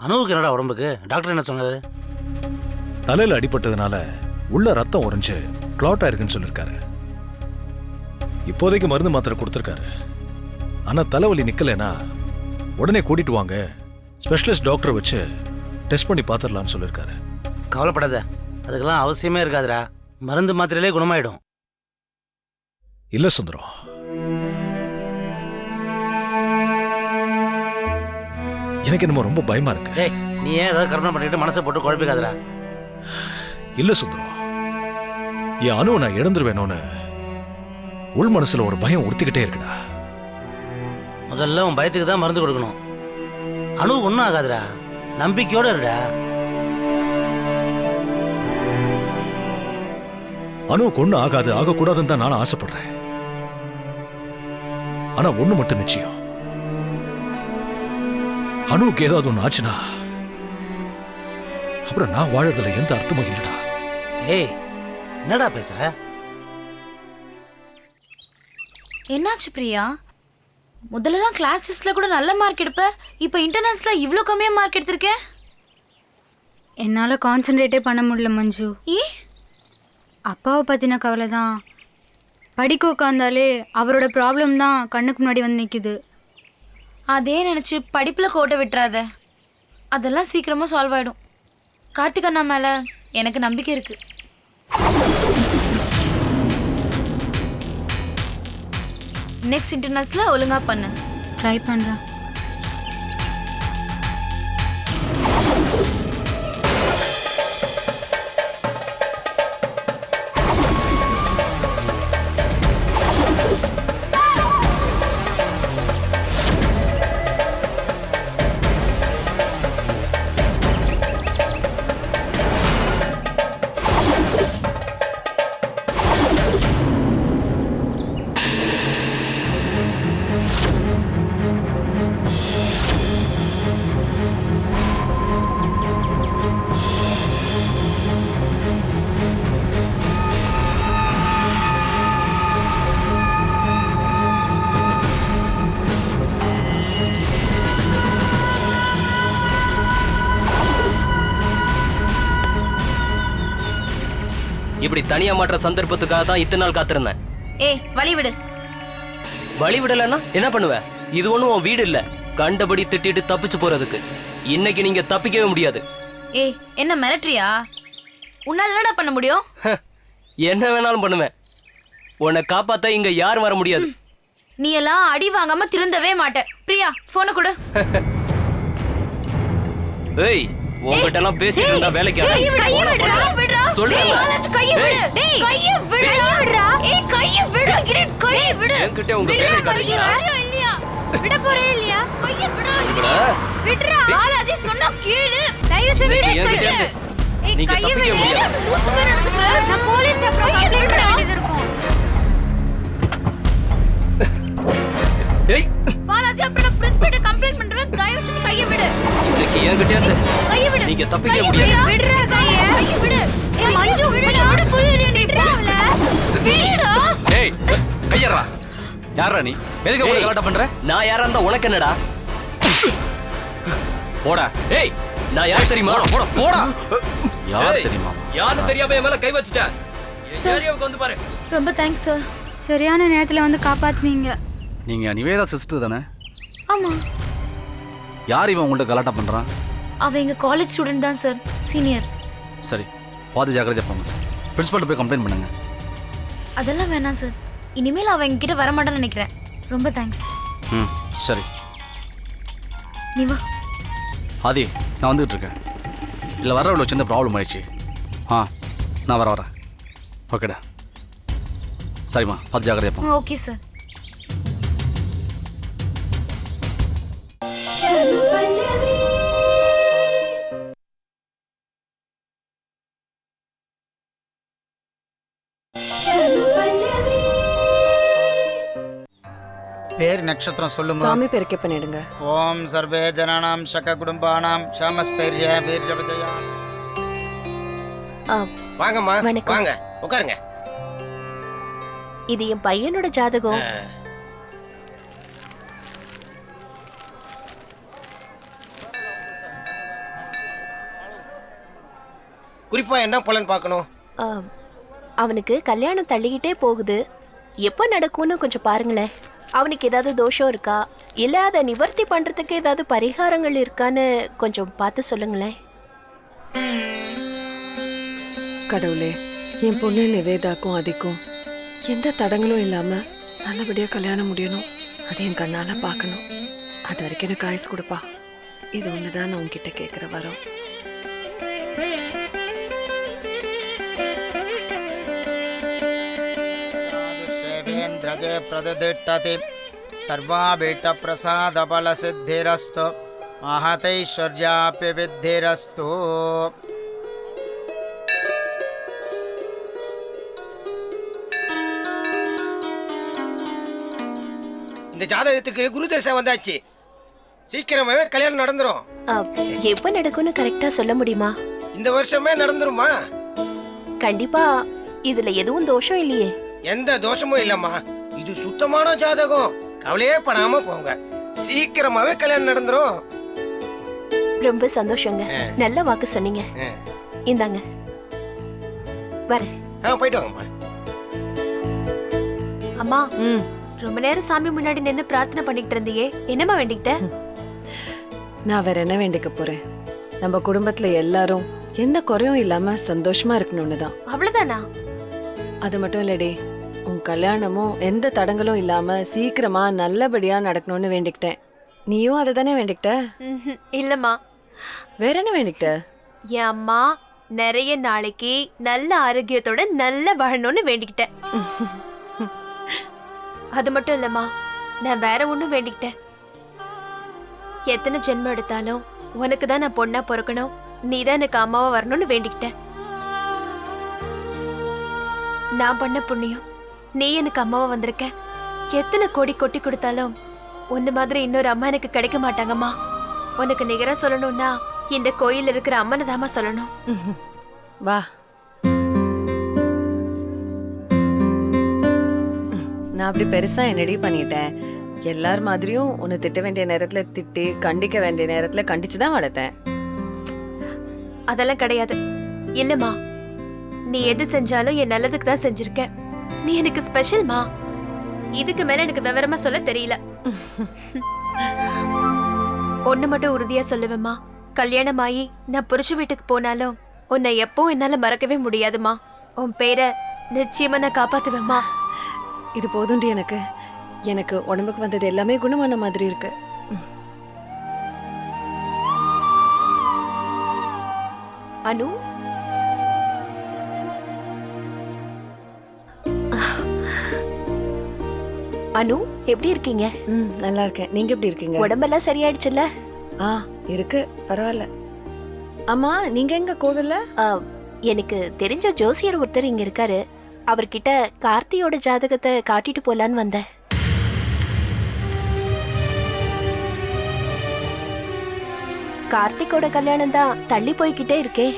அனுவுக்கு என்னடா உடம்புக்கு? டாக்டர் என்ன சொன்னது? தலையில அடிபட்டதுனால உள்ள ரத்தம் உறைஞ்சு கிளாட் ஆயிருக்குன்னு சொல்லியிருக்காரு இப்போதைக்கு மருந்து மாத்திரை கொடுத்துருக்காரு. ஆனா தலைவலி நிக்கலைன்னா உடனே கூட்டிட்டு வாங்க ஸ்பெஷலிஸ்ட் டாக்டரை வச்சு டெஸ்ட் பண்ணி பார்த்துடலாம்னு சொல்லியிருக்காரு கவலைப்படாத அதுக்கெல்லாம் அவசியமே இருக்காதுடா. மருந்து மாத்திரையிலே குணமாயிடும். இல்ல சுந்தரம் எனக்கு என்னமோ ரொம்ப பயமா இருக்கு. டேய் நீ ஏன் ஏதாவது கற்பனை பண்ணிட்டு மனசை போட்டு குழப்பிக்காதடா? இல்ல சுந்தரம். என் அணுவை நான் இழந்துருவேணும்னு உள் மனசுல ஒரு பயம் உறுத்திக்கிட்டே இருக்குடா. முதல்ல உன் பயத்துக்கு தான் மருந்து கொடுக்கணும். அணுவுக்கு ஒன்றும் ஆகாதுடா. நம்பிக்கையோட இருடா. அணுவுக்கு ஒண்ணு ஆகாது ஆகக்கூடாதுன்னு தான் நானும் ஆசைப்படுறேன். ஆனா ஒண்ணு மட்டும் நிச்சயம். அணுவுக்கு ஏதாவது ஒண்ணு ஆச்சுன்னா அப்புறம் நான் வாழறதுல எந்த அர்த்தமும் இல்லடா. ஏய் என்னடா பேசுற? என்னாச்சு பிரியா? முதல்லலாம் கிளாஸ் டெஸ்ட்ல கூட நல்ல மார்க் எடுப்ப இப்போ இன்டர்னல்ஸ்ல இவ்ளோ கம்மியா மார்க் எடுத்திருக்க? என்னால் கான்சென்ட்ரேட்டே பண்ண முடியல மஞ்சு. ஏ? அப்பாவை பற்றின கவலை தான் படிக்க உட்காந்தாலே அவரோட ப்ராப்ளம் தான் கண்ணுக்கு முன்னாடி வந்து நிற்குது அதே நினச்சி படிப்பில் கோட்டை விட்டுறாத. அதெல்லாம் சீக்கிரமாக சால்வ் ஆகிடும் கார்த்திக் அண்ணா மேலே எனக்கு நம்பிக்கை இருக்கு. நெக்ஸ்ட் இன்டர்னல்ஸில் ஒழுங்காக பண்ணு. ட்ரை பண்ணுறேன் இப்படி தனியா மாற்ற சந்தர்ப்பத்துக்காக தான் இத்தனை நாள் காத்திருந்தேன். ஏய் வழி விடு. வழி விடலைன்னா என்ன பண்ணுவ? இது ஒண்ணும் உன் வீடு இல்ல. கண்டபடி திட்டிட்டு தப்பிச்சு போறதுக்கு. இன்னைக்கு நீங்க தப்பிக்கவே முடியாது. ஏய் என்ன மிரட்டுறியா? உன்னால என்னடா பண்ண முடியும்? என்ன வேணாலும் பண்ணுவேன். உன்னை காப்பாத்த இங்க யாரும் வர முடியாது. நீ எல்லாம் அடி வாங்காம திருந்தவே மாட்ட பிரியா போனை கொடு. ஏய் உன்கிட்ட எல்லாம் பேசிட்டு இருந்தா வேலைக்கு ஆகாது. விடுறா, விடு. என்கிட்ட உங்க பேரை இல்லையா? விட போறே இல்லையா? கையை விடு. விடா. விடுடா. பாலாஜி, சொன்னா கேளு. தயவு செஞ்சு கையை. நீங்க கையை விடு. மாதிரி நடந்துக்கிற. நான் போலீஸ் ஸ்டாப்ல கம்ப்ளைண்ட் பண்ண வேண்டியது இருக்கும். ஏய் பாலாஜி, அப்புறம் நான் பிரின்சிபல்ட்ட கம்ப்ளைண்ட் பண்றேன். தயவு செஞ்சு கையை விடு. என்கிட்ட இருந்து. நீங்க தப்பிக்க முடியாது. கையை. விடு. மஞ்சு. விட? விடுடா. கையறா. யாரா நீ? எதுக்கு. கலாட்டா பண்ற? நான் யாரா இருந்தா உனக்கு என்னடா? போடா. ஏய் நான் யார் தெரியுமா? போடா போடா யார் தெரியுமா? யாரும் தெரியாம என் மேல கை வச்சுட்டேன் ஏரியாவுக்கு வந்து பாரு. ரொம்ப தேங்க்ஸ் சார் சரியான நேரத்தில் வந்து காப்பாத்துனீங்க. நீங்க நிவேதா சிஸ்டர் தானே? ஆமா. யார் இவன் உங்கள்ட்ட கலாட்டா பண்றான்? அவ எங்க காலேஜ் ஸ்டூடெண்ட் தான் சார் சீனியர் சரி பார்த்து ஜாக்கிரதையா போங்க. பிரின்சிபல்ட்ட போய் கம்ப்ளைண்ட் பண்ணுங்க. அதெல்லாம் வேணாம் சார் இனிமேல் அவ எங்ககிட்ட வர மாட்டான்னு நினைக்கிறேன். ரொம்ப தேங்க்ஸ் ம் சரி. நீ வா. ஆதி நான் வந்துகிட்டு இருக்கேன். இல்லை வர இவ்வளோ சின்ன ப்ராப்ளம் ஆயிடுச்சு. ஆ நான் வர வரேன். ஓகேடா சரிம்மா பார்த்து ஜாக்கிரதையா ஓகே சார் பேர் நட்சத்திரம் சொல்லுங்க சாமி பெருக்கை பண்ணிடுங்க ஓம் சர்வே ஜனானாம் சக குடும்பானாம் ஷாமஸ்தைரிய வீர்ய விஜயா ஆ, வாங்கம்மா வணக்கம். வாங்க உட்காருங்க. இது என் பையனோட ஜாதகம். குறிப்பா என்ன பலன் பார்க்கணும்? ஆ, அவனுக்கு கல்யாணம் தள்ளிக்கிட்டே போகுது. எப்போ நடக்கும்னு கொஞ்சம் பாருங்களேன். அவனுக்கு ஏதாவது தோஷம் இருக்கா? இல்லை அதை நிவர்த்தி பண்ணுறதுக்கு ஏதாவது பரிகாரங்கள் இருக்கான்னு கொஞ்சம் பார்த்து சொல்லுங்களேன். கடவுளே என் பொண்ணு நிவேதாக்கும் அதிக்கும் எந்த தடங்களும் இல்லாம நல்லபடியா கல்யாணம் முடியணும். அதை என் கண்ணால பார்க்கணும். அது வரைக்கும் எனக்கு ஆயுசு கொடுப்பா. இது ஒண்ணுதான் நான் உங்ககிட்ட கேட்குற வரோம். सेवेन्द्रजे प्रददिष्टति सर्वाभीष्टप्रसादफलसिद्धिरस्तु महतैश्वर्यापि विद्धिरस्तु இந்த ஜாதகத்துக்கு குரு தசை வந்தாச்சு சீக்கிரமாவே கல்யாணம் நடந்துரும் ஆ, எப்போ நடக்கும்னு கரெக்டாக சொல்ல முடியுமா இந்த வருஷமே நடந்துருமா கண்டிப்பா இதுல எதுவும் தோஷம் இல்லையே எந்த தோஷமும் இல்லம்மா இது சுத்தமான ஜாதகம். கவலையே படாம போங்க. சீக்கிரமாவே கல்யாணம் நடந்துரும். ரொம்ப சந்தோஷங்க. நல்ல வாக்கு சொன்னீங்க. இந்தாங்க. வரேன். போயிட்டு வாங்கம்மா. அம்மா ரொம்ப நேரம் சாமி முன்னாடி நின்னு பிரார்த்தனை பண்ணிக்கிட்டு இருந்தியே. என்னம்மா வேண்டிக்கிட்ட? நான் வேற என்ன வேண்டிக்க போறேன்? நம்ம குடும்பத்துல எல்லாரும் எந்த குறையும் இல்லாம சந்தோஷமா இருக்கணும்னு தான். அவ்வளவுதானா? அது மட்டும் இல்லடி. உன் கல்யாணமும் எந்த தடங்களும் இல்லாம சீக்கிரமா நல்லபடியா நடக்கணும்னு வேண்டிக்கிட்டேன். நீயும் அதை தானே வேண்டிக்கிட்ட? ம்ஹும். இல்லம்மா. வேற என்ன வேண்டிக்கிட்ட? என் அம்மா நிறைய நாளைக்கு நல்ல ஆரோக்கியத்தோட நல்ல வாழணும்னு வேண்டிக்கிட்டேன். அது மட்டும் இல்லம்மா நான் வேற ஒண்ணும் வேண்டிக்கிட்டேன். எத்தனை ஜென்மம் எடுத்தாலும் உனக்கு தான் நான் பொண்ணா பிறக்கணும். நீ தான் எனக்கு அம்மாவா வரணும்னு வேண்டிக்கிட்டேன் நான் பண்ண புண்ணியம். நீ எனக்கு அம்மாவா வந்திருக்க? எத்தனை கோடி கொட்டி கொடுத்தாலும் உன்ன மாதிரி இன்னொரு அம்மா எனக்கு கிடைக்க மாட்டாங்கம்மா. உனக்கு நிகரா சொல்லணும்னா இந்த கோயில் இருக்கிற அம்மனை தாமா சொல்லணும். வா. நான் அப்படி பெருசா என்னடி பண்ணிட்டேன்? எல்லார் மாதிரியும் உன்னை திட்ட வேண்டிய நேரத்துல திட்டி கண்டிக்க வேண்டிய நேரத்துல கண்டிச்சு தான் வளர்த்தேன். அதெல்லாம் கிடையாது. இல்லம்மா நீ எது செஞ்சாலும் என் நல்லதுக்கு தான் செஞ்சிருக்க. நீ எனக்கு ஸ்பெஷல்மா இதுக்கு மேல எனக்கு விவரமா சொல்ல தெரியல. ஒண்ணு மட்டும் உறுதியா சொல்லுவேம்மா. கல்யாணம் ஆகி நான் புருஷ வீட்டுக்கு போனாலும் உன்னை எப்பவும் என்னால மறக்கவே முடியாதுமா உன் பேரை நிச்சயமா நான் காப்பாத்துவேம்மா. இது போதும்டி எனக்கு. எனக்கு உடம்புக்கு வந்தது எல்லாமே குணமான மாதிரி இருக்கு. அனு அனு எப்படி இருக்கீங்க? ம் நல்லா இருக்கேன். நீங்க எப்படி இருக்கீங்க? உடம்பெல்லாம் சரியாயிடுச்சுல்ல? ஆ இருக்கு. பரவாயில்ல. அம்மா நீங்க எங்க கோவில்ல? ஆ, எனக்கு தெரிஞ்ச ஜோசியர் ஒருத்தர் இங்க இருக்காரு. அவர்கிட்ட கார்த்தியோட ஜாதகத்தை காட்டிட்டு போலான்னு வந்தேன். கார்த்திக்கோட கல்யாணம் தான் தள்ளி போய்கிட்டே இருக்கே.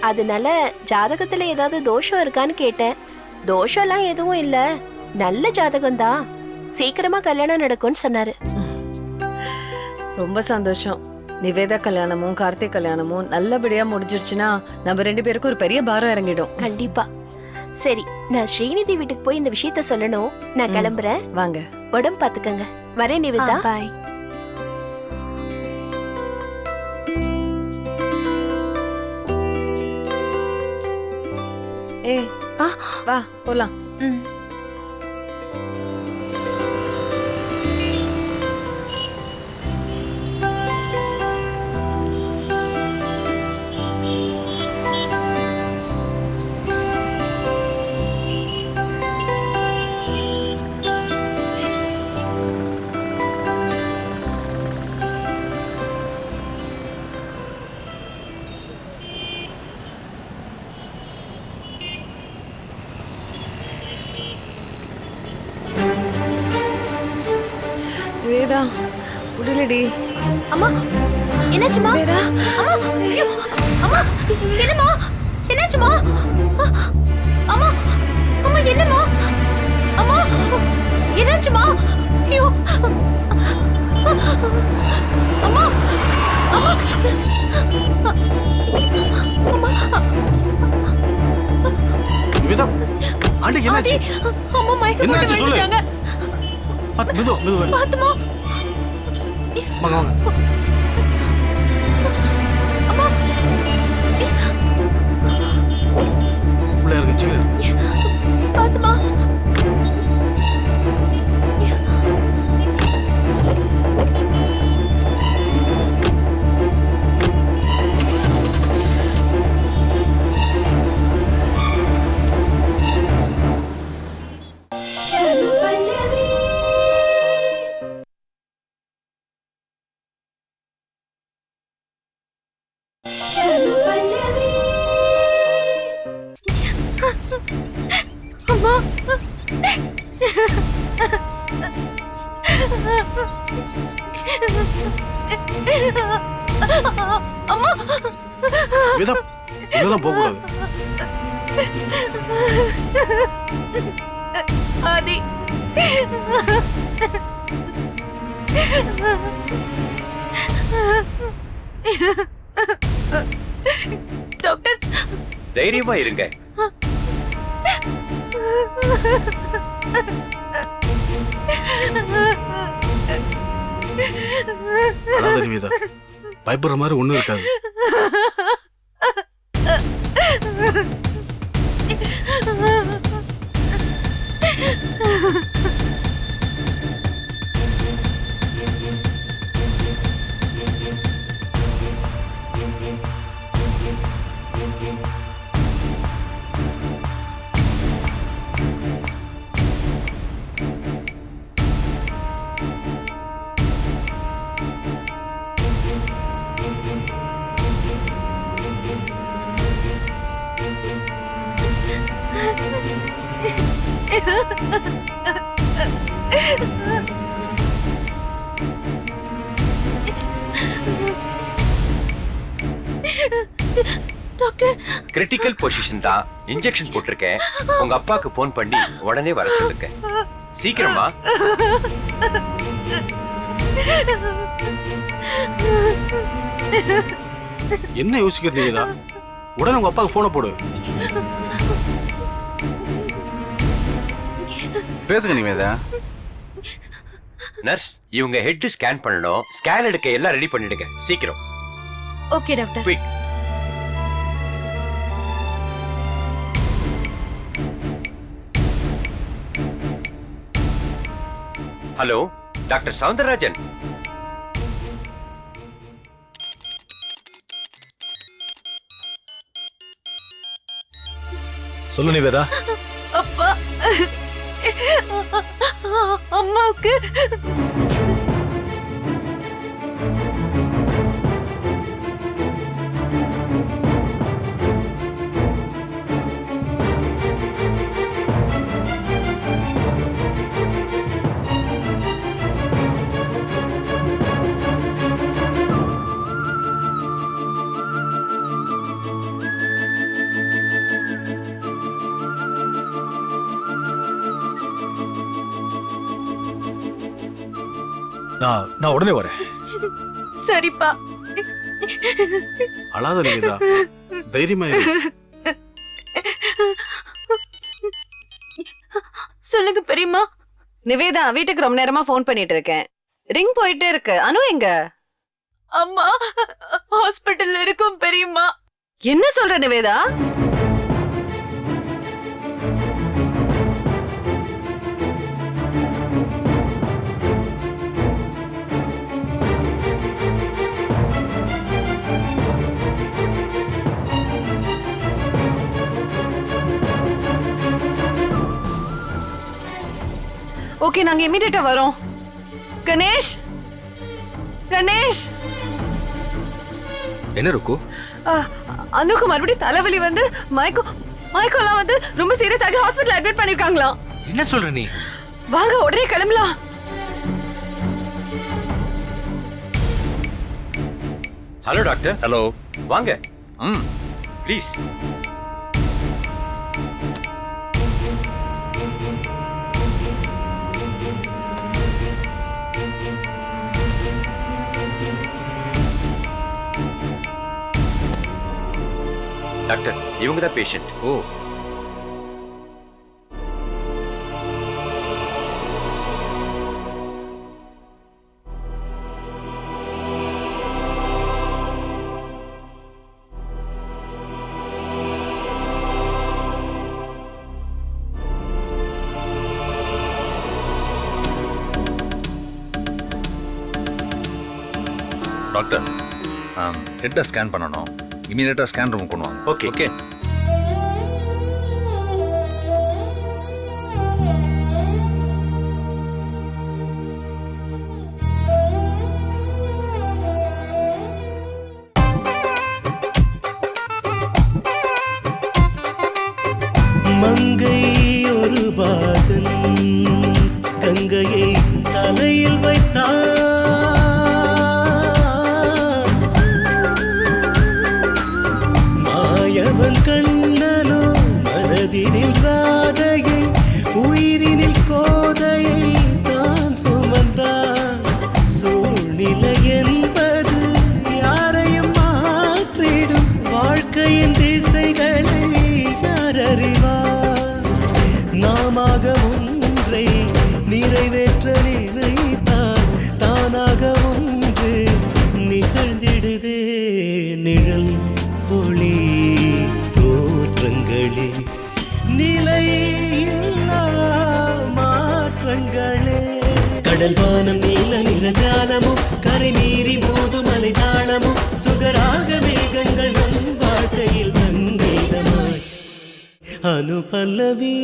அதனால ஜாதகத்துல ஏதாவது தோஷம் இருக்கான்னு கேட்டேன். தோஷம்லாம் எதுவும் இல்ல. நல்ல ஜாதகம் தான் சீக்கிரமா கல்யாணம் நடக்கும்னு சொன்னாரு. ரொம்ப சந்தோஷம். நிவேதா கல்யாணமும் கார்த்திக் கல்யாணமும் நல்லபடியா முடிஞ்சிருச்சுன்னா நம்ம ரெண்டு பேருக்கும் ஒரு பெரிய பாரம் இறங்கிடும். கண்டிப்பா. சரி நான் ஸ்ரீநிதி வீட்டுக்கு போய் இந்த விஷயத்த சொல்லணும். நான். கிளம்புறேன். வாங்க. உடம்பு பாத்துக்கங்க. வரேன் நிவேதா. பாய் ஏ ஆ. வா போலாம். ம். முடியலடி அம்மா என்னாச்சுமா? அம்மா என்னம்மா? என்னாச்சுமா? அம்மா அம்மா என்னம்மா? அம்மா என்னாச்சுமா? ஐயோ. அம்மா அம்மா விதா ஆண்டி என்னாச்சு? அம்மா மயக்கம் என்னாச்சு சொல்லு. பாத்துமா? வாங்க வாங்க உள்ள இருக்கு சீக்கிரம். டாக்டர். தைரியமா இருங்க. நிவேதா பயப்படுற மாதிரி ஒண்ணும் இருக்காது. டாக்டர் கிரிட்டிக்கல் பொசிஷன் தான். இன்ஜெக்ஷன் போட்டிருக்கேன். உங்க அப்பாக்கு ஃபோன் பண்ணி உடனே வர சொல்லுங்க. சீக்கிரமா. என்ன யோசிக்கிற நிவேதா உடனே உங்க அப்பாவுக்கு போனை போடு. பேசுங்க நிவேதா. நர்ஸ் இவங்க ஹெட் ஸ்கேன் பண்ணணும். ஸ்கேன் எடுக்க எல்லாம் ரெடி பண்ணிடுங்க. சீக்கிரம். Okay doctor quick hello doctor Soundararajan. சொல்லு நிவேதா. அப்பா. அம்மாவுக்கு நான் உடனே வரேன். சரிப்பா. அழாத நிவேதா தைரியமா இரு. சொல்லுங்க பெரியம்மா. நிவேதா வீட்டுக்கு ரொம்ப நேரமா ஃபோன் பண்ணிட்டு இருக்கேன் ரிங் போயிட்டே இருக்கு. அனு எங்க? அம்மா ஹாஸ்பிட்டல்ல இருக்கும் பெரியம்மா. என்ன சொல்ற நிவேதா? ஓகே நாங்க இமீடியட்டா வரோம். கணேஷ்! கணேஷ்! என்ன இருக்கோ ஆ, அனுக்கு மறுபடியும் தலைவலி வந்து மயக்கம் மயக்கம்லாம் வந்து ரொம்ப சீரியஸ் ஆகி ஹாஸ்பிட்டல் அட்மிட் பண்ணிருக்காங்களாம். என்ன சொல்ற நீ? வாங்க உடனே கிளம்பலாம். ஹலோ டாக்டர் ஹலோ வாங்க. ம் ப்ளீஸ் டாக்டர் இவங்க தான் பேஷண்ட் ஓ. டாக்டர் ஹெட்டை ஸ்கேன் பண்ணணும். இமீடியட்டாக ஸ்கேன் ரூம் கொண்டு வாங்க. ஓகே ஓகே நிழல் ஒளி தோற்றங்களே நிலை மாற்றங்களே. கடல் வானம் நீல நிறஜாலமும் கரை மீறி மோதும் அலை தாளமும் சுகராக மேகங்கள் நம் வாழ்க்கையில் சங்கீதமாய். அனுபல்லவி